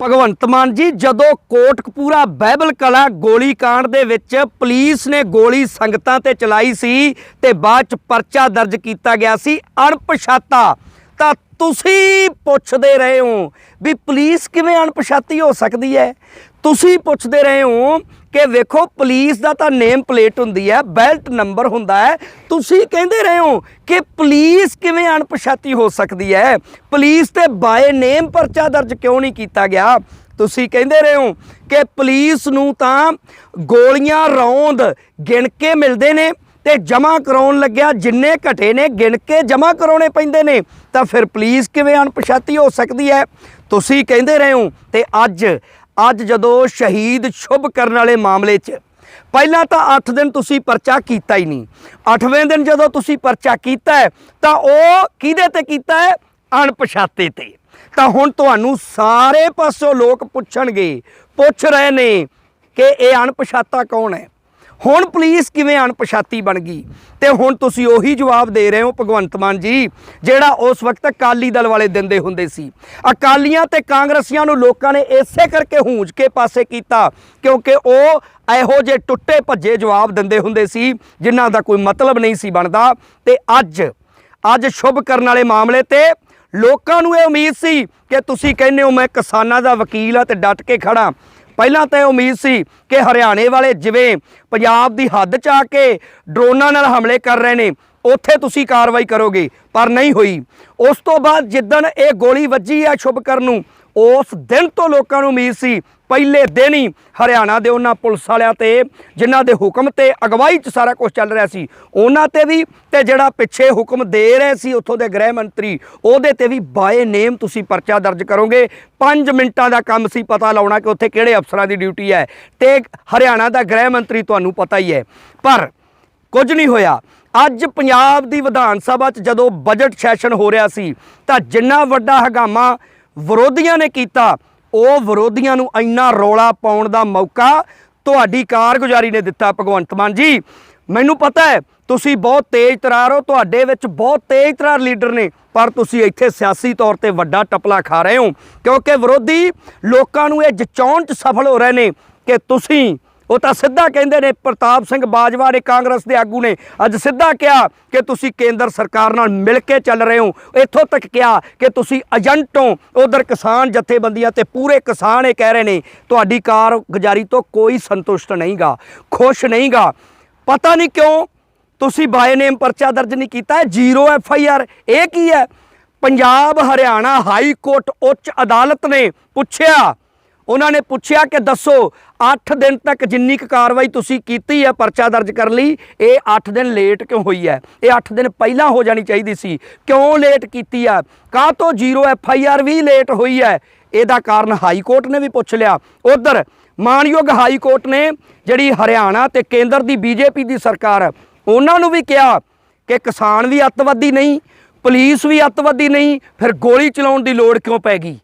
ਭਗਵੰਤ ਮਾਨ ਜੀ, ਜਦੋਂ ਕੋਟਕਪੂਰਾ ਬਾਈਬਲ ਕਲਾ ਗੋਲੀ ਕਾਂਡ ਦੇ ਵਿੱਚ ਪੁਲਿਸ ਨੇ ਗੋਲੀ ਸੰਗਤਾਂ ਤੇ ਚਲਾਈ ਸੀ ਤੇ ਬਾਅਦ ਚ ਪਰਚਾ ਦਰਜ ਕੀਤਾ ਗਿਆ ਸੀ ਅਣਪਛਾਤਾ, ਤਾਂ ਤੁਸੀਂ ਪੁੱਛਦੇ ਰਹੇ ਹੋ ਵੀ ਪੁਲਿਸ ਕਿਵੇਂ ਅਣਪਛਾਤੀ ਹੋ ਸਕਦੀ ਹੈ? ਤੁਸੀਂ ਪੁੱਛਦੇ ਰਹੇ ਹੋ ਕਿ ਵੇਖੋ, ਪੁਲਿਸ ਦਾ ਤਾਂ ਨੇਮ ਪਲੇਟ ਹੁੰਦੀ ਹੈ, ਬੈਲਟ ਨੰਬਰ ਹੁੰਦਾ ਹੈ। ਤੁਸੀਂ ਕਹਿੰਦੇ ਰਹੇ ਹੋ ਕਿ ਪੁਲਿਸ ਕਿਵੇਂ ਅਣਪਛਾਤੀ ਹੋ ਸਕਦੀ ਹੈ? ਪੁਲਿਸ ਤੇ ਬਾਏ ਨੇਮ ਪਰਚਾ ਦਰਜ ਕਿਉਂ ਨਹੀਂ ਕੀਤਾ ਗਿਆ? ਤੁਸੀਂ ਕਹਿੰਦੇ ਰਹੇ ਹੋ ਕਿ ਪੁਲਿਸ ਨੂੰ ਤਾਂ ਗੋਲੀਆਂ ਰੌਂਦ ਗਿਣ ਕੇ ਮਿਲਦੇ ਨੇ ਤੇ ਜਮ੍ਹਾਂ ਕਰਾਉਣ ਲੱਗਿਆ, ਜਿੰਨੇ ਘਟੇ ਨੇ, ਗਿਣ ਕੇ ਜਮ੍ਹਾਂ ਕਰਾਉਣੇ ਪੈਂਦੇ ਨੇ, ਤਾਂ ਫਿਰ ਪੁਲਿਸ ਕਿਵੇਂ ਅਣਪਛਾਤੀ ਹੋ ਸਕਦੀ ਹੈ? ਤੁਸੀਂ ਕਹਿੰਦੇ ਰਹੇ ਹੋ ਤੇ ਅੱਜ ਅੱਜ ਜਦੋਂ ਸ਼ਹੀਦ ਸ਼ੁਭ ਕਰਨ ਵਾਲੇ ਮਾਮਲੇ 'ਚ, ਪਹਿਲਾਂ ਤਾਂ 8 ਦਿਨ ਤੁਸੀਂ ਪਰਚਾ ਕੀਤਾ ਹੀ ਨਹੀਂ। 8ਵੇਂ ਦਿਨ ਜਦੋਂ ਤੁਸੀਂ ਪਰਚਾ ਕੀਤਾ ਤਾਂ ਉਹ ਕਿਹਦੇ ਤੇ ਕੀਤਾ ਹੈ? ਅਣਪਛਾਤੇ ਤੇ। ਤਾਂ ਹੁਣ ਤੁਹਾਨੂੰ ਸਾਰੇ ਪਾਸੋਂ ਲੋਕ ਪੁੱਛਣਗੇ, ਪੁੱਛ ਰਹੇ ਨੇ ਕਿ ਇਹ ਅਣਪਛਾਤਾ ਕੌਣ ਹੈ? ਹੁਣ ਪੁਲਿਸ ਕਿਵੇਂ ਅਣਪਛਾਤੀ ਬਣ ਗਈ? ਤੇ ਹੁਣ ਤੁਸੀਂ ਉਹੀ ਜਵਾਬ ਦੇ ਰਹੇ ਹੋ ਭਗਵੰਤ ਮਾਨ ਜੀ, ਜਿਹੜਾ ਉਸ ਵਕਤ ਅਕਾਲੀ ਦਲ ਵਾਲੇ ਦਿੰਦੇ ਹੁੰਦੇ ਸੀ। ਅਕਾਲੀਆਂ ਤੇ ਕਾਂਗਰਸੀਆਂ ਨੂੰ ਲੋਕਾਂ ਨੇ ਇਸੇ ਕਰਕੇ ਹੂੰਜ ਕੇ ਪਾਸੇ ਕੀਤਾ, ਕਿਉਂਕਿ ਉਹ ਇਹੋ ਜਿਹੇ ਟੁੱਟੇ ਭੱਜੇ ਜਵਾਬ ਦਿੰਦੇ ਹੁੰਦੇ ਸੀ, ਜਿਨ੍ਹਾਂ ਦਾ ਕੋਈ ਮਤਲਬ ਨਹੀਂ ਸੀ ਬਣਦਾ। ਤੇ ਅੱਜ ਅੱਜ ਸ਼ੁਭ ਕਰਨ ਵਾਲੇ ਮਾਮਲੇ ਤੇ ਲੋਕਾਂ ਨੂੰ ਇਹ ਉਮੀਦ ਸੀ ਕਿ ਤੁਸੀਂ ਕਹਿੰਦੇ ਹੋ, ਮੈਂ ਕਿਸਾਨਾਂ ਦਾ ਵਕੀਲ ਆ ਤੇ ਡਟ ਕੇ ਖੜਾ ਪਹਿਲਾਂ ਤਾਂ ਇਹ ਉਮੀਦ ਸੀ ਕਿ ਹਰਿਆਣੇ ਵਾਲੇ ਜਿਵੇਂ ਪੰਜਾਬ ਦੀ ਹੱਦ 'ਚ ਆ ਕੇ ਡਰੋਨਾਂ ਨਾਲ ਹਮਲੇ ਕਰ ਰਹੇ ਨੇ, ਉੱਥੇ ਤੁਸੀਂ ਕਾਰਵਾਈ ਕਰੋਗੇ, ਪਰ ਨਹੀਂ ਹੋਈ। ਉਸ ਤੋਂ ਬਾਅਦ ਜਿੱਦਣ ਇਹ ਗੋਲੀ ਵੱਜੀ ਆ ਸ਼ੁਭਕਰ ਨੂੰ ਉਸ ਦਿਨ ਤੋਂ ਲੋਕਾਂ ਨੂੰ ਉਮੀਦ ਸੀ, ਪਹਿਲੇ ਦਿਨ ਹੀ ਹਰਿਆਣਾ ਦੇ ਉਹਨਾਂ ਪੁਲਿਸ ਵਾਲਿਆਂ ਤੇ, ਜਿਨ੍ਹਾਂ ਦੇ ਹੁਕਮ ਤੇ ਅਗਵਾਈ 'ਚ ਸਾਰਾ ਕੁਝ ਚੱਲ ਰਿਹਾ ਸੀ, ਉਹਨਾਂ ਤੇ ਵੀ, ਤੇ ਜਿਹੜਾ ਪਿੱਛੇ ਹੁਕਮ ਦੇ ਰਹੇ ਸੀ ਉੱਥੋਂ ਦੇ ਗ੍ਰਹਿ ਮੰਤਰੀ, ਉਹਦੇ ਤੇ ਵੀ ਬਾਏ ਨੇਮ ਤੁਸੀਂ ਪਰਚਾ ਦਰਜ ਕਰੋਗੇ। 5 ਮਿੰਟਾਂ ਦਾ ਕੰਮ ਸੀ, ਪਤਾ ਲਾਉਣਾ ਕਿ ਉੱਥੇ ਕਿਹੜੇ ਅਫਸਰਾਂ ਦੀ ਡਿਊਟੀ ਹੈ, ਤੇ ਹਰਿਆਣਾ ਦਾ ਗ੍ਰਹਿ ਮੰਤਰੀ ਤੁਹਾਨੂੰ ਪਤਾ ਹੀ ਹੈ। ਪਰ ਕੁਝ ਨਹੀਂ ਹੋਇਆ। ਅੱਜ ਪੰਜਾਬ ਦੀ ਵਿਧਾਨ ਸਭਾ 'ਚ ਜਦੋਂ ਬਜਟ ਸੈਸ਼ਨ ਹੋ ਰਿਹਾ ਸੀ, ਤਾਂ ਜਿੰਨਾ ਵੱਡਾ ਹਗਾਮਾ ਵਿਰੋਧੀਆਂ ਨੇ ਕੀਤਾ। ਉਹ ਵਿਰੋਧੀਆਂ ਨੂੰ ਇੰਨਾ ਰੌਲਾ ਪਾਉਣ ਦਾ ਮੌਕਾ ਤੁਹਾਡੀ ਕਾਰਗੁਜ਼ਾਰੀ ਨੇ ਦਿੱਤਾ, ਭਗਵੰਤ ਮਾਨ ਜੀ। ਮੈਨੂੰ ਪਤਾ ਹੈ, ਤੁਸੀਂ ਬਹੁਤ ਤੇਜ਼ ਤਰਾਰ ਹੋ, ਤੁਹਾਡੇ ਵਿੱਚ ਬਹੁਤ ਤੇਜ਼ ਤਰਾਰ ਲੀਡਰ ਨੇ, ਪਰ ਤੁਸੀਂ ਇੱਥੇ ਸਿਆਸੀ ਤੌਰ ਤੇ ਵੱਡਾ ਟਪਲਾ ਖਾ ਰਹੇ ਹੋ। ਕਿਉਂਕਿ ਵਿਰੋਧੀ ਲੋਕਾਂ ਨੂੰ ਇਹ ਜਚਾਉਣ 'ਚ ਸਫਲ ਹੋ ਰਹੇ ਨੇ ਕਿ ਤੁਸੀਂ ਉਹ ਤਾਂ ਸਿੱਧਾ ਕਹਿੰਦੇ ਨੇ, ਪ੍ਰਤਾਪ ਸਿੰਘ ਬਾਜਵਾ ਨੇ ਕਾਂਗਰਸ ਦੇ ਆਗੂ ਨੇ। ਅੱਜ ਸਿੱਧਾ ਕਿਹਾ ਕਿ ਤੁਸੀਂ ਕੇਂਦਰ ਸਰਕਾਰ ਨਾਲ ਮਿਲ ਕੇ ਚੱਲ ਰਹੇ ਹੋ। ਇੱਥੋਂ ਤੱਕ ਕਿਹਾ ਕਿ ਤੁਸੀਂ ਏਜੰਟ ਹੋ। ਉਧਰ ਕਿਸਾਨ ਜਥੇਬੰਦੀਆਂ ਤੇ ਪੂਰੇ ਕਿਸਾਨ ਇਹ ਕਹਿ ਰਹੇ ਨੇ, ਤੁਹਾਡੀ ਕਾਰਗੁਜ਼ਾਰੀ ਤੋਂ ਕੋਈ ਸੰਤੁਸ਼ਟ ਨਹੀਂਗਾ, ਖੁਸ਼ ਨਹੀਂਗਾ। ਪਤਾ ਨਹੀਂ ਕਿਉਂ ਤੁਸੀਂ ਬਾਏ ਨੇਮ ਪਰਚਾ ਦਰਜ ਨਹੀਂ ਕੀਤਾ ਹੈ, ਜ਼ੀਰੋ ਐਫ ਆਈ ਆਰ। ਇਹ ਕੀ ਹੈ? ਪੰਜਾਬ, ਹਰਿਆਣਾ ਹਾਈ ਕੋਰਟ ਉੱਚ ਅਦਾਲਤ ਨੇ ਪੁੱਛਿਆ ਉਹਨਾਂ ਨੇ ਪੁੱਛਿਆ ਕਿ ਦੱਸੋ 8 ਦਿਨ ਤੱਕ ਜਿੰਨੀ ਕੁ ਕਾਰਵਾਈ ਤੁਸੀਂ ਕੀਤੀ ਹੈ ਪਰਚਾ ਦਰਜ ਕਰਨ ਲਈ? ਇਹ 8 ਦਿਨ ਲੇਟ ਕਿਉਂ ਹੋਈ ਹੈ? ਇਹ 8 ਦਿਨ ਪਹਿਲਾਂ ਹੋ ਜਾਣੀ ਚਾਹੀਦੀ ਸੀ। ਕਿਉਂ ਲੇਟ ਕੀਤੀ ਆ ਕਾਹ ਤੋਂ ਜ਼ੀਰੋ ਐਫ ਆਈ ਆਰ ਵੀ ਲੇਟ ਹੋਈ ਹੈ? ਇਹਦਾ ਕਾਰਨ ਹਾਈ ਕੋਰਟ ਨੇ ਵੀ ਪੁੱਛ ਲਿਆ। ਉਧਰ ਮਾਨਯੋਗ ਹਾਈ ਕੋਰਟ ਨੇ ਜਿਹੜੀ ਹਰਿਆਣਾ ਤੇ ਕੇਂਦਰ ਦੀ ਬੀਜੇਪੀ ਦੀ ਸਰਕਾਰ, ਉਹਨਾਂ ਨੂੰ ਵੀ ਕਿਹਾ ਕਿ ਕਿਸਾਨ ਵੀ ਅੱਤਵਾਦੀ ਨਹੀਂ, ਪੁਲਿਸ ਵੀ ਅੱਤਵਾਦੀ ਨਹੀਂ, ਫਿਰ ਗੋਲੀ ਚਲਾਉਣ ਦੀ ਲੋੜ ਕਿਉਂ ਪੈ ਗਈ?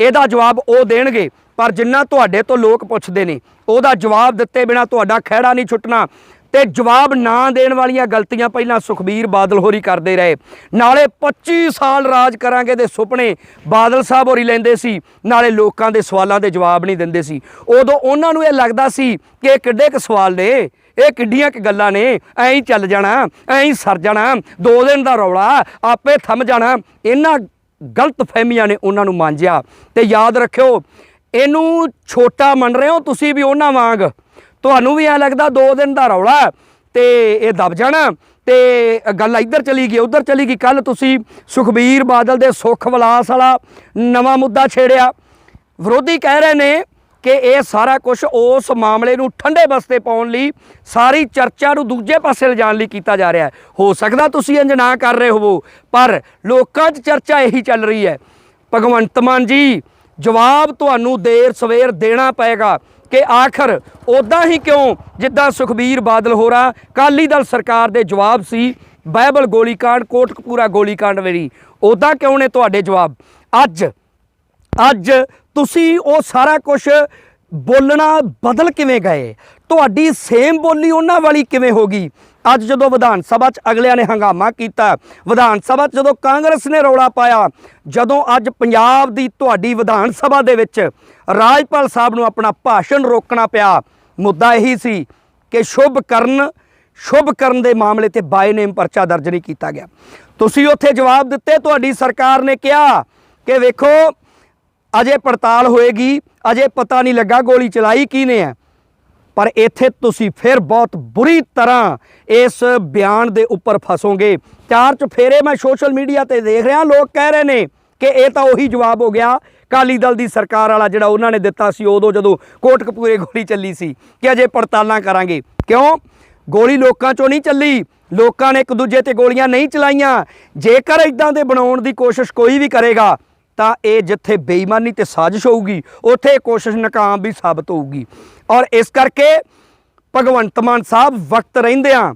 ਇਹਦਾ ਜਵਾਬ ਉਹ ਦੇਣਗੇ। ਪਰ ਜਿੰਨਾ ਤੁਹਾਡੇ ਤੋਂ ਲੋਕ ਪੁੱਛਦੇ ਨੇ, ਉਹਦਾ ਜਵਾਬ ਦਿੱਤੇ ਬਿਨਾ ਤੁਹਾਡਾ ਖਹਿੜਾ ਨਹੀਂ ਛੁੱਟਣਾ। ਤੇ ਜਵਾਬ ਨਾ ਦੇਣ ਵਾਲੀਆਂ ਗਲਤੀਆਂ ਪਹਿਲਾਂ ਸੁਖਬੀਰ ਬਾਦਲ ਹੋਰੀ ਕਰਦੇ ਰਹੇ। ਨਾਲੇ 25 ਸਾਲ ਰਾਜ ਕਰਾਂਗੇ ਦੇ ਸੁਪਨੇ ਬਾਦਲ ਸਾਹਿਬ ਹੋਰੀ ਲੈਂਦੇ ਸੀ, ਨਾਲੇ ਲੋਕਾਂ ਦੇ ਸਵਾਲਾਂ ਦੇ ਜਵਾਬ ਨਹੀਂ ਦਿੰਦੇ ਸੀ। ਉਦੋਂ ਉਹਨਾਂ ਨੂੰ ਇਹ ਲੱਗਦਾ ਸੀ ਕਿ ਇਹ ਕਿੱਡੇ ਕੁ ਸਵਾਲ ਨੇ, ਇਹ ਕਿੱਡੀਆਂ ਕਿ ਗੱਲਾਂ ਨੇ, ਐਂ ਹੀ ਚੱਲ ਜਾਣਾ, ਐਂ ਹੀ ਸਰ ਜਾਣਾ, ਦੋ ਦਿਨ ਦਾ ਰੌਲਾ, ਆਪੇ ਥੰਮ ਜਾਣਾ। ਇਹਨਾਂ ਗਲਤ ਫਹਿਮੀਆਂ ਨੇ ਉਹਨਾਂ ਨੂੰ ਮਾਂਜਿਆ। ਤੇ ਯਾਦ ਰੱਖਿਓ ਇਹਨੂੰ ਛੋਟਾ ਮੰਨ ਰਹੇ ਹੋ ਤੁਸੀਂ ਵੀ ਉਹਨਾਂ ਵਾਂਗ। ਤੁਹਾਨੂੰ ਵੀ ਐ ਲੱਗਦਾ ਦੋ ਦਿਨ ਦਾ ਰੌਲਾ ਹੈ ਤੇ ਇਹ ਦਬ ਜਾਣਾ। ਤੇ ਗੱਲ ਇੱਧਰ ਚਲੀ ਗਈ, ਉੱਧਰ ਚਲੀ ਗਈ। ਕੱਲ ਤੁਸੀਂ ਸੁਖਬੀਰ ਬਾਦਲ ਦੇ ਸੁੱਖ ਵਿਲਾਸ ਵਾਲਾ ਨਵਾਂ ਮੁੱਦਾ ਛੇੜਿਆ। ਵਿਰੋਧੀ ਕਹਿ ਰਹੇ ਨੇ ਕਿ ਇਹ ਸਾਰਾ ਕੁਝ ਉਸ ਮਾਮਲੇ ਨੂੰ ਠੰਡੇ ਬਸਤੇ ਪਾਉਣ ਲਈ, ਸਾਰੀ ਚਰਚਾ ਨੂੰ ਦੂਜੇ ਪਾਸੇ ਲਿਜਾਣ ਲਈ ਕੀਤਾ ਜਾ ਰਿਹਾ ਹੈ। ਹੋ ਸਕਦਾ ਤੁਸੀਂ ਇੰਜ ਨਾ ਕਰ ਰਹੇ ਹੋਵੋ, ਪਰ ਲੋਕਾਂ 'ਚ ਚਰਚਾ ਇਹੀ ਚੱਲ ਰਹੀ ਹੈ। ਭਗਵੰਤ ਮਾਨ ਜੀ ਜਵਾਬ ਤੁਹਾਨੂੰ ਦੇਰ ਸਵੇਰ ਦੇਣਾ ਪਏਗਾ ਕਿ ਆਖਰ ਉਦਾਂ ਹੀ ਕਿਉਂ ਜਿੱਦਾਂ ਸੁਖਬੀਰ ਬਾਦਲ ਹੋਰਾ ਕਾਲੀ ਦਲ ਸਰਕਾਰ ਦੇ ਜਵਾਬ ਸੀ, ਬਾਈਬਲ ਗੋਲੀकांड ਕੋਟਕਪੂਰਾ ਗੋਲੀकांड ਵੇਰੀ। ਉਦਾਂ ਕਿਉਂ ਨੇ ਤੁਹਾਡੇ ਜਵਾਬ? ਅੱਜ ਅੱਜ ਤੁਸੀਂ ਉਹ ਸਾਰਾ ਕੁਝ ਬੋਲਣਾ ਬਦਲ ਕਿਵੇਂ ਗਏ? ਤੁਹਾਡੀ ਸੇਮ ਬੋਲੀ ਉਹਨਾਂ ਵਾਲੀ ਕਿਵੇਂ ਹੋ ਗਈ? ਅੱਜ ਜਦੋਂ ਵਿਧਾਨ ਸਭਾ 'ਚ ਅਗਲਿਆਂ ਨੇ ਹੰਗਾਮਾ ਕੀਤਾ, ਵਿਧਾਨ ਸਭਾ 'ਚ ਜਦੋਂ ਕਾਂਗਰਸ ਨੇ ਰੌਲਾ ਪਾਇਆ, ਜਦੋਂ ਅੱਜ ਪੰਜਾਬ ਦੀ ਤੁਹਾਡੀ ਵਿਧਾਨ ਸਭਾ ਦੇ ਵਿੱਚ ਰਾਜਪਾਲ ਸਾਹਿਬ ਨੂੰ ਆਪਣਾ ਭਾਸ਼ਣ ਰੋਕਣਾ ਪਿਆ, ਮੁੱਦਾ ਇਹੀ ਸੀ ਕਿ ਸ਼ੁਭ ਕਰਨ ਸ਼ੁਭ ਕਰਨ ਦੇ ਮਾਮਲੇ ਤੇ ਬਾਈ ਨੇਮ ਪਰਚਾ ਦਰਜ ਨਹੀਂ ਕੀਤਾ ਗਿਆ। ਤੁਸੀਂ ਉੱਥੇ ਜਵਾਬ ਦਿੱਤੇ, ਤੁਹਾਡੀ ਸਰਕਾਰ ਨੇ ਕਿਹਾ ਕਿ ਵੇਖੋ, ਅਜੇ ਪੜਤਾਲ ਹੋਏਗੀ, ਅਜੇ ਪਤਾ ਨਹੀਂ ਲੱਗਾ ਗੋਲੀ ਚਲਾਈ ਕਿਹਨੇ ਹੈ ਪਰ ਇੱਥੇ ਤੁਸੀਂ ਫਿਰ ਬਹੁਤ ਬੁਰੀ ਤਰ੍ਹਾਂ ਇਸ ਬਿਆਨ ਦੇ ਉੱਪਰ ਫਸੋਗੇ। ਚਾਰ ਚਫੇਰੇ ਮੈਂ ਸੋਸ਼ਲ ਮੀਡੀਆ ਤੇ ਦੇਖ ਰਿਹਾ, ਲੋਕ ਕਹਿ ਰਹੇ ਨੇ ਕਿ ਇਹ ਤਾਂ ਉਹੀ ਜਵਾਬ ਹੋ ਗਿਆ। ਕਾਲੀ ਦਲ ਦੀ ਸਰਕਾਰ ਵਾਲਾ ਜਿਹੜਾ ਉਹਨਾਂ ਨੇ ਦਿੱਤਾ ਸੀ, ਉਦੋਂ ਜਦੋਂ ਕੋਟਕਪੂਰੇ ਗੋਲੀ ਚੱਲੀ ਸੀ ਕਿ ਅਜੇ ਪੜਤਾਲਾਂ ਕਰਾਂਗੇ। ਕਿਉਂ? ਗੋਲੀ ਲੋਕਾਂ ਚੋਂ ਨਹੀਂ ਚੱਲੀ। ਲੋਕਾਂ ਨੇ ਇੱਕ ਦੂਜੇ ਤੇ ਗੋਲੀਆਂ ਨਹੀਂ ਚਲਾਈਆਂ। ਜੇਕਰ ਇਦਾਂ ਦੇ ਬਣਾਉਣ ਦੀ ਕੋਸ਼ਿਸ਼ ਕੋਈ ਵੀ ਕਰੇਗਾ, ਤਾਂ ਇਹ ਜਿੱਥੇ ਬੇਈਮਾਨੀ ਤੇ ਸਾਜ਼ਿਸ਼ ਹੋਊਗੀ, ਉੱਥੇ ਕੋਸ਼ਿਸ਼ ਨਾਕਾਮ ਵੀ ਸਾਬਤ ਹੋਊਗੀ। ਔਰ ਇਸ ਕਰਕੇ ਭਗਵੰਤ ਮਾਨ ਸਾਹਿਬ ਵਕਤ ਰਹਿੰਦਿਆਂ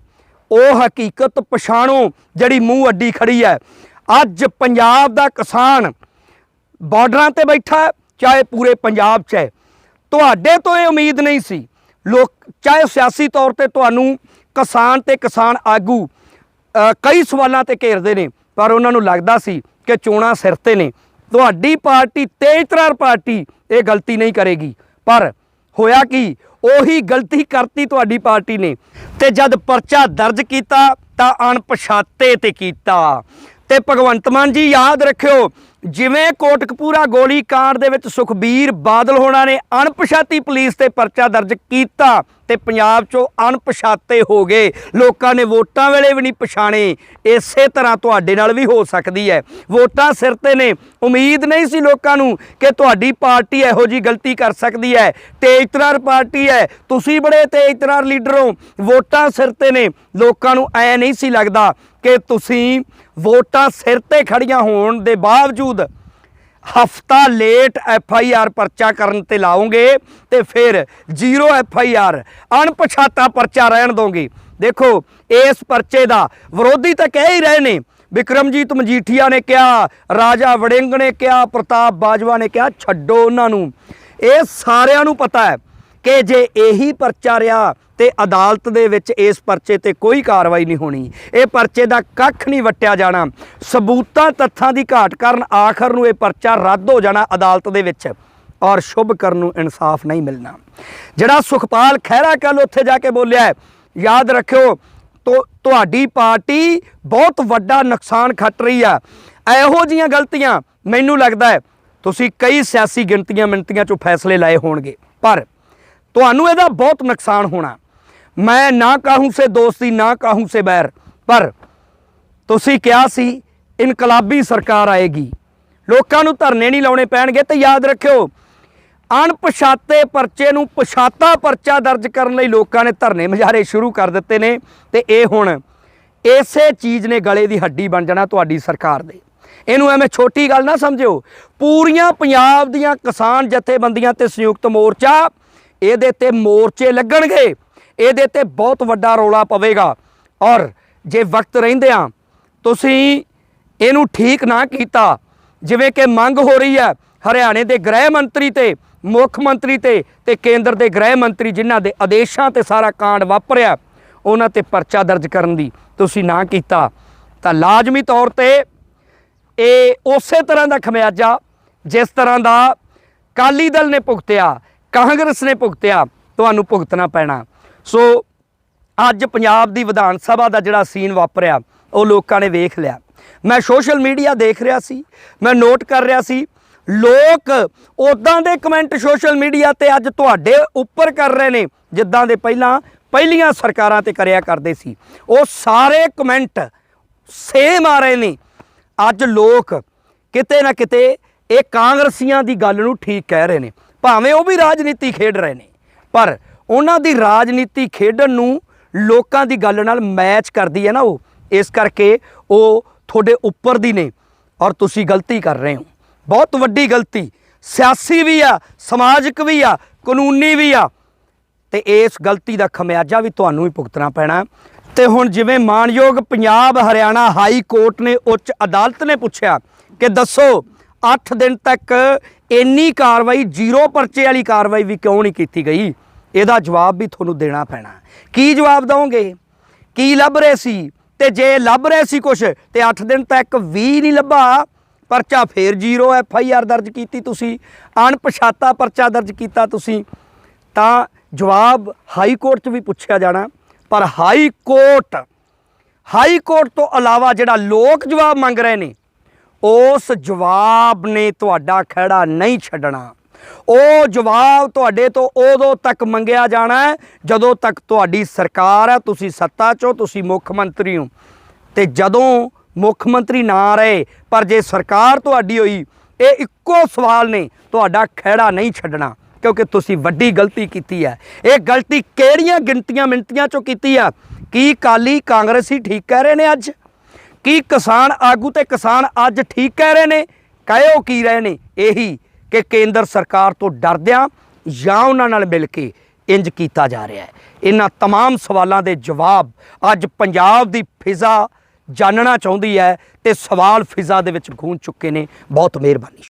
ਉਹ ਹਕੀਕਤ ਪਛਾਣੋ ਜਿਹੜੀ ਮੂੰਹ ਅੱਡੀ ਖੜੀ ਹੈ। ਅੱਜ ਪੰਜਾਬ ਦਾ ਕਿਸਾਨ ਬਾਰਡਰਾਂ ਤੇ ਬੈਠਾ ਹੈ, ਚਾਹੇ ਪੂਰੇ ਪੰਜਾਬ 'ਚ ਹੈ। ਤੁਹਾਡੇ ਤੋਂ ਇਹ ਉਮੀਦ ਨਹੀਂ ਸੀ। ਲੋਕ ਚਾਹੇ ਸਿਆਸੀ ਤੌਰ ਤੇ ਤੁਹਾਨੂੰ ਕਿਸਾਨ ਤੇ ਕਿਸਾਨ ਆਗੂ ਕਈ ਸਵਾਲਾਂ ਤੇ ਘੇਰਦੇ ਨੇ ਪਰ ਉਹਨਾਂ ਨੂੰ ਲੱਗਦਾ ਸੀ ਕਿ ਚੋਣਾਂ ਸਿਰ ਤੇ ਨੇ। ਤੁਹਾਡੀ ਪਾਰਟੀ ਤੇਜ਼ਤਰਾਰ ਪਾਰਟੀ ਇਹ ਗਲਤੀ ਨਹੀਂ ਕਰੇਗੀ। ਪਰ ਹੋਇਆ ਕੀ? ਉਹੀ ਗਲਤੀ ਕਰਤੀ ਤੁਹਾਡੀ ਪਾਰਟੀ ਨੇ। ਤੇ ਜਦ ਪਰਚਾ ਦਰਜ ਕੀਤਾ ਤਾਂ ਅਣਪਛਾਤੇ ਤੇ ਕੀਤਾ। ਤੇ ਭਗਵੰਤ ਮਾਨ ਜੀ, ਯਾਦ ਰੱਖਿਓ ਜਿਵੇਂ ਕੋਟਕਪੂਰਾ ਗੋਲੀ ਕਾਂਡ ਦੇ ਵਿੱਚ ਸੁਖਬੀਰ ਬਾਦਲ ਹੋਣਾ ਨੇ ਅਣਪਛਾਤੀ ਪੁਲਿਸ ਤੇ ਪਰਚਾ ਦਰਜ ਕੀਤਾ ਤੇ ਪੰਜਾਬ 'ਚੋਂ ਅਣਪਛਾਤੇ ਹੋ ਗਏ। ਲੋਕਾਂ ਨੇ ਵੋਟਾਂ ਵੇਲੇ ਵੀ ਨਹੀਂ ਪਛਾਣੇ। ਇਸੇ ਤਰ੍ਹਾਂ ਤੁਹਾਡੇ ਨਾਲ ਵੀ ਹੋ ਸਕਦੀ ਹੈ। ਵੋਟਾਂ ਸਿਰ ਤੇ ਨੇ। ਉਮੀਦ ਨਹੀਂ ਸੀ ਲੋਕਾਂ ਨੂੰ ਕਿ ਤੁਹਾਡੀ ਪਾਰਟੀ ਇਹੋ ਜੀ ਗਲਤੀ ਕਰ ਸਕਦੀ ਹੈ। ਤੇਜ਼ਤਰਾਰ ਪਾਰਟੀ ਹੈ। ਤੁਸੀਂ ਬੜੇ ਤੇਜ਼ਤਰਾਰ ਲੀਡਰ ਹੋ। ਵੋਟਾਂ ਸਿਰ ਤੇ ਨੇ। ਲੋਕਾਂ ਨੂੰ ਐ ਨਹੀਂ ਸੀ ਲੱਗਦਾ ਕਿ ਤੁਸੀਂ ਵੋਟਾਂ ਸਿਰ ਤੇ ਖੜੀਆਂ ਹੋਣ ਦੇ ਬਾਵਜੂਦ ਹਫਤਾ ਲੇਟ ਐਫ ਆਈ ਆਰ ਪਰਚਾ ਕਰਨ ਤੇ ਲਾਓਗੇ ਤੇ ਫਿਰ ਜ਼ੀਰੋ ਐਫ ਆਈ ਆਰ ਅਣਪਛਾਤਾ ਪਰਚਾ ਰਹਿਣ ਦੋਗੇ। ਦੇਖੋ, ਇਸ ਪਰਚੇ ਦਾ ਵਿਰੋਧੀ ਤਾਂ ਕਹਿ ਹੀ ਰਹੇ ਨੇ। ਵਿਕਰਮਜੀਤ ਮਜੀਠੀਆ ਨੇ ਕਿਹਾ, ਰਾਜਾ ਵੜਿੰਗ ਨੇ ਕਿਹਾ, ਪ੍ਰਤਾਪ ਬਾਜਵਾ ਨੇ ਕਿਹਾ, ਛੱਡੋ ਉਹਨਾਂ ਨੂੰ। ਇਹ ਸਾਰਿਆਂ ਨੂੰ ਪਤਾ ਹੈ ਕਿ ਜੇ ਇਹੀ ਪਰਚਾ ਰਿਹਾ ਤੇ ਅਦਾਲਤ ਦੇ ਵਿੱਚ ਇਸ ਪਰਚੇ ਤੇ ਕੋਈ ਕਾਰਵਾਈ ਨਹੀਂ ਹੋਣੀ। ਇਹ ਪਰਚੇ ਦਾ ਕੱਖ ਨਹੀਂ ਵਟਿਆ ਜਾਣਾ। ਸਬੂਤਾਂ ਤੱਥਾਂ ਦੀ ਘਾਟ ਕਾਰਨ ਆਖਰ ਨੂੰ ਇਹ ਪਰਚਾ ਰੱਦ ਹੋ ਜਾਣਾ ਅਦਾਲਤ ਦੇ ਵਿੱਚ ਔਰ ਸ਼ੁਭ ਕਰਨ ਨੂੰ ਇਨਸਾਫ ਨਹੀਂ ਮਿਲਣਾ। ਜਿਹੜਾ ਸੁਖਪਾਲ ਖਹਿਰਾ ਕੱਲ ਉੱਥੇ ਜਾ ਕੇ ਬੋਲਿਆ ਯਾਦ ਰੱਖਿਓ, ਤੋ, ਤੁਹਾਡੀ ਪਾਰਟੀ ਬਹੁਤ ਵੱਡਾ ਨੁਕਸਾਨ ਖੱਟ ਰਹੀ ਆ। ਇਹੋ ਜੀਆਂ ਗਲਤੀਆਂ ਮੈਨੂੰ ਲੱਗਦਾ ਹੈ, ਤੁਸੀਂ ਕਈ ਸਿਆਸੀ ਗਿਣਤੀਆਂ ਮਿੰਤੀਆਂ ਚੋਂ ਫੈਸਲੇ ਲਏ ਹੋਣਗੇ। ਪਰ ਤੁਹਾਨੂੰ ਇਹਦਾ ਬਹੁਤ ਨੁਕਸਾਨ ਹੋਣਾ। ਮੈਂ ਨਾ ਕਾਹੂੰ ਸੇ ਦੋਸਤੀ, ਨਾ ਕਾਹੂੰ ਸੇ ਬੈਰ। ਪਰ ਤੁਸੀਂ ਕਿਹਾ ਸੀ, ਇਨਕਲਾਬੀ ਸਰਕਾਰ ਆਏਗੀ। ਲੋਕਾਂ ਨੂੰ ਧਰਨੇ ਨਹੀਂ ਲਾਉਣੇ ਪੈਣਗੇ ਤੇ ਯਾਦ ਰੱਖਿਓ, ਅਣਪਛਾਤੇ ਪਰਚੇ ਨੂੰ ਪਛਾਤਾ ਪਰਚਾ ਦਰਜ ਕਰਨ ਲਈ ਲੋਕਾਂ ਨੇ ਧਰਨੇ ਮੁਜ਼ਾਹਰੇ ਸ਼ੁਰੂ ਕਰ ਦਿੱਤੇ ਨੇ ਤੇ ਇਹ ਹੁਣ ਇਸੇ ਚੀਜ਼ ਨੇ ਗਲੇ ਦੀ ਹੱਡੀ ਬਣ ਜਾਣਾ ਤੁਹਾਡੀ ਸਰਕਾਰ ਦੇ। ਇਹਨੂੰ ਐਵੇਂ ਛੋਟੀ ਗੱਲ ਨਾ ਸਮਝਿਓ, ਪੂਰੀਆਂ ਪੰਜਾਬ ਦੀਆਂ ਕਿਸਾਨ ਜਥੇਬੰਦੀਆਂ ਤੇ ਸੰਯੁਕਤ ਮੋਰਚਾ ਇਹਦੇ ਤੇ ਮੋਰਚੇ ਲੱਗਣਗੇ। ਇਹਦੇ ਤੇ ਬਹੁਤ ਵੱਡਾ ਰੌਲਾ ਪਵੇਗਾ। ਔਰ ਜੇ ਵਕਤ ਰਹਿੰਦਿਆਂ ਤੁਸੀਂ ਇਹਨੂੰ ਠੀਕ ਨਾ ਕੀਤਾ, ਜਿਵੇਂ ਕਿ ਮੰਗ ਹੋ ਰਹੀ ਹੈ ਹਰਿਆਣੇ ਦੇ ਗ੍ਰਹਿ ਮੰਤਰੀ ਤੇ, ਮੁੱਖ ਮੰਤਰੀ ਤੇ ਤੇ ਕੇਂਦਰ ਦੇ ਗ੍ਰਹਿ ਮੰਤਰੀ ਜਿਨ੍ਹਾਂ ਦੇ ਆਦੇਸ਼ਾਂ ਤੇ ਸਾਰਾ ਕਾਂਡ ਵਾਪਰਿਆ, ਉਹਨਾਂ ਤੇ ਪਰਚਾ ਦਰਜ ਕਰਨ ਦੀ ਤੁਸੀਂ ਨਾ ਕੀਤਾ, ਤਾਂ ਲਾਜ਼ਮੀ ਤੌਰ ਤੇ ਇਹ ਉਸੇ ਤਰ੍ਹਾਂ ਦਾ ਖਮਿਆਜਾ, ਜਿਸ ਤਰ੍ਹਾਂ ਦਾ ਕਾਲੀ ਦਲ ਨੇ ਭੁਗਤਿਆ ਕਾਂਗਰਸ ਨੇ ਭੁਗਤਿਆ, ਤੁਹਾਨੂੰ ਭੁਗਤਣਾ ਪੈਣਾ। ਸੋ, ਅੱਜ ਪੰਜਾਬ ਦੀ ਵਿਧਾਨ ਸਭਾ ਦਾ ਜਿਹੜਾ ਸੀਨ ਵਾਪਰਿਆ, ਉਹ ਲੋਕਾਂ ਨੇ ਵੇਖ ਲਿਆ। ਮੈਂ ਸੋਸ਼ਲ ਮੀਡੀਆ ਦੇਖ ਰਿਹਾ ਸੀ, ਮੈਂ ਨੋਟ ਕਰ ਰਿਹਾ ਸੀ, ਲੋਕ ਉਦਾਂ ਦੇ ਕਮੈਂਟ ਸੋਸ਼ਲ ਮੀਡੀਆ ਤੇ ਅੱਜ ਤੁਹਾਡੇ ਉੱਪਰ ਕਰ ਰਹੇ ਨੇ, ਜਿੱਦਾਂ ਦੇ ਪਹਿਲਾਂ, ਪਹਿਲੀਆਂ ਸਰਕਾਰਾਂ ਤੇ ਕਰਿਆ ਕਰਦੇ ਸੀ। ਉਹ ਸਾਰੇ ਕਮੈਂਟ ਸੇਮ ਆ ਰਹੇ ਨੇ। ਅੱਜ ਲੋਕ ਕਿਤੇ ਨਾ ਕਿਤੇ ਇਹ ਕਾਂਗਰਸੀਆਂ ਦੀ ਗੱਲ ਨੂੰ ਠੀਕ ਕਹਿ ਰਹੇ ਨੇ। ਭਾਵੇਂ ਉਹ ਵੀ ਰਾਜਨੀਤੀ ਖੇਡ ਰਹੇ ਨੇ, ਪਰ ਉਹਨਾਂ ਦੀ ਰਾਜਨੀਤੀ ਖੇਡਣ ਨੂੰ ਲੋਕਾਂ ਦੀ ਗੱਲ ਨਾਲ ਮੈਚ ਕਰਦੀ ਹੈ ਨਾ ਉਹ। ਇਸ ਕਰਕੇ ਉਹ ਤੁਹਾਡੇ ਉੱਪਰ ਦੀ ਨੇ ਔਰ ਤੁਸੀਂ ਗਲਤੀ ਕਰ ਰਹੇ ਹੋ। ਬਹੁਤ ਵੱਡੀ ਗਲਤੀ। ਸਿਆਸੀ ਵੀ ਆ, ਸਮਾਜਿਕ ਵੀ ਆ, ਕਾਨੂੰਨੀ ਵੀ ਆ। ਤੇ ਇਸ ਗਲਤੀ ਦਾ ਖਮਿਆਜਾ ਵੀ ਤੁਹਾਨੂੰ ਹੀ ਭੁਗਤਣਾ ਪੈਣਾ। ਤੇ ਹੁਣ ਜਿਵੇਂ ਮਾਨਯੋਗ ਪੰਜਾਬ ਹਰਿਆਣਾ ਹਾਈ ਕੋਰਟ ਨੇ ਉੱਚ ਅਦਾਲਤ ਨੇ ਪੁੱਛਿਆ ਕਿ ਦੱਸੋ 8 ਦਿਨ ਤੱਕ ਇੰਨੀ ਕਾਰਵਾਈ, ਜ਼ੀਰੋ ਪਰਚੇ ਵਾਲੀ ਕਾਰਵਾਈ ਵੀ ਕਿਉਂ ਨਹੀਂ ਕੀਤੀ ਗਈ? ਇਹਦਾ ਜਵਾਬ ਵੀ ਤੁਹਾਨੂੰ ਦੇਣਾ ਪੈਣਾ। ਕੀ ਜਵਾਬ ਦਵੋਗੇ? ਕੀ ਲੱਭ ਰਹੇ ਸੀ? ਤੇ ਜੇ ਲੱਭ ਰਹੇ ਸੀ ਕੁਝ ਤੇ 8 ਦਿਨ ਤੱਕ ਵੀ ਨਹੀਂ ਲੱਭਾ। ਪਰਚਾ ਫੇਰ ਜ਼ੀਰੋ ਐਫ ਆਈ ਆਰ ਦਰਜ ਕੀਤੀ ਤੁਸੀਂ। ਅਣਪਛਾਤਾ ਪਰਚਾ ਦਰਜ ਕੀਤਾ ਤੁਸੀਂ। ਤਾਂ ਜਵਾਬ ਹਾਈ ਕੋਰਟ 'ਚ ਵੀ ਪੁੱਛਿਆ ਜਾਣਾ। ਪਰ ਹਾਈ ਕੋਰਟ ਹਾਈ ਕੋਰਟ ਤੋਂ ਇਲਾਵਾ ਜਿਹੜਾ ਲੋਕ ਜਵਾਬ ਮੰਗ ਰਹੇ ਨੇ ਉਸ ਜਵਾਬ ਨੇ ਤੁਹਾਡਾ ਖਹਿੜਾ ਨਹੀਂ ਛੱਡਣਾ। ਉਹ ਜਵਾਬ ਤੁਹਾਡੇ ਤੋਂ ਉਦੋਂ ਤੱਕ ਮੰਗਿਆ ਜਾਣਾ ਹੈ, ਜਦੋਂ ਤੱਕ ਤੁਹਾਡੀ ਸਰਕਾਰ ਹੈ, ਤੁਸੀਂ ਸੱਤਾ 'ਚੋਂ ਤੁਸੀਂ ਮੁੱਖ ਮੰਤਰੀ ਹੋ। ਤੇ ਜਦੋਂ ਮੁੱਖ ਮੰਤਰੀ ਨਾ ਰਹੇ, ਪਰ ਜੇ ਸਰਕਾਰ ਤੁਹਾਡੀ ਹੋਈ, ਇਹ ਇੱਕੋ ਸਵਾਲ ਨੇ, ਤੁਹਾਡਾ ਖਹਿੜਾ ਨਹੀਂ ਛੱਡਣਾ, ਕਿਉਂਕਿ ਤੁਸੀਂ ਵੱਡੀ ਗਲਤੀ ਕੀਤੀ ਹੈ। ਇਹ ਗਲਤੀ ਕਿਹੜੀਆਂ ਗਿਣਤੀਆਂ ਮਿੰਟੀਆਂ ਚੋਂ ਕੀਤੀ ਆ? ਕੀ ਕਾਲੀ ਕਾਂਗਰਸੀ ਠੀਕ ਕਹਿ ਰਹੇ ਨੇ ਅੱਜ? ਕੀ ਕਿਸਾਨ ਆਗੂ ਤੇ ਕਿਸਾਨ ਅੱਜ ਠੀਕ ਕਹਿ ਰਹੇ ਨੇ ਕਹੇ ਉਹ ਕੀ ਰਹੇ ਨੇ ਇਹੀ ਕਿ ਕੇਂਦਰ ਸਰਕਾਰ ਤੋਂ ਡਰਦਿਆਂ ਜਾਂ ਉਹਨਾਂ ਨਾਲ ਮਿਲ ਕੇ ਇੰਜ ਕੀਤਾ ਜਾ ਰਿਹਾ ਹੈ ਇਹਨਾਂ तमाम ਸਵਾਲਾਂ ਦੇ ਜਵਾਬ ਅੱਜ ਪੰਜਾਬ ਦੀ ਫਿਜ਼ਾ ਜਾਣਨਾ ਚਾਹੁੰਦੀ ਹੈ ਤੇ ਸਵਾਲ ਫਿਜ਼ਾ ਦੇ ਵਿੱਚ ਗੂੰਜ ਚੁੱਕੇ ਨੇ ਬਹੁਤ ਮਿਹਰਬਾਨੀ